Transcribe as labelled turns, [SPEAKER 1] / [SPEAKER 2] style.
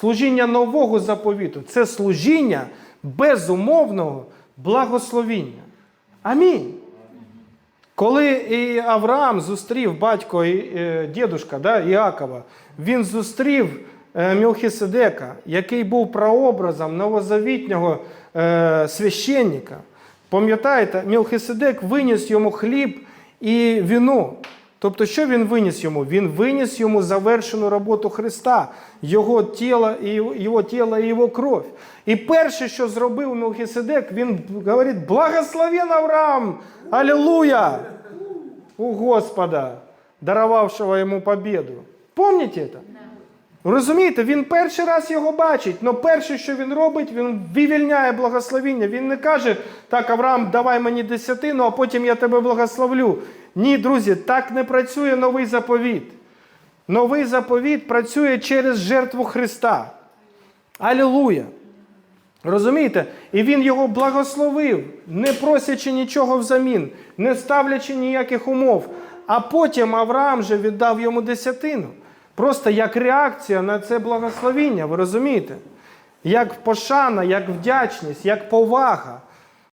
[SPEAKER 1] Служіння нового заповіту це служіння безумовного благословіння. Амінь. Коли і Авраам зустрів батько і е, дідушка да, Іакова, він зустрів е, Мілхиседека, який був прообразом новозавітнього е, священника. Пам'ятаєте, Мілхиседек виніс йому хліб і віно. Тобто, що він виніс йому? Він виніс йому завершену роботу Христа, його тіло і його тіло і його кров. І перше, що зробив Мелхіседек, він говорить: благословен Авраам! Аллилуйя! У Господа, даровавшего йому побіду. Помните це? Розумієте, він перший раз його бачить, але перше, що він робить, він вивільняє благословіння. Він не каже, так, Авраам, давай мені десятину, а потім я тебе благословлю. Ні, друзі, так не працює новий заповіт. Новий заповіт працює через жертву Христа. Алілуя! Розумієте? І він його благословив, не просячи нічого взамін, не ставлячи ніяких умов. А потім Авраам же віддав йому десятину. Просто як реакція на це благословіння, ви розумієте? Як пошана, як вдячність, як повага.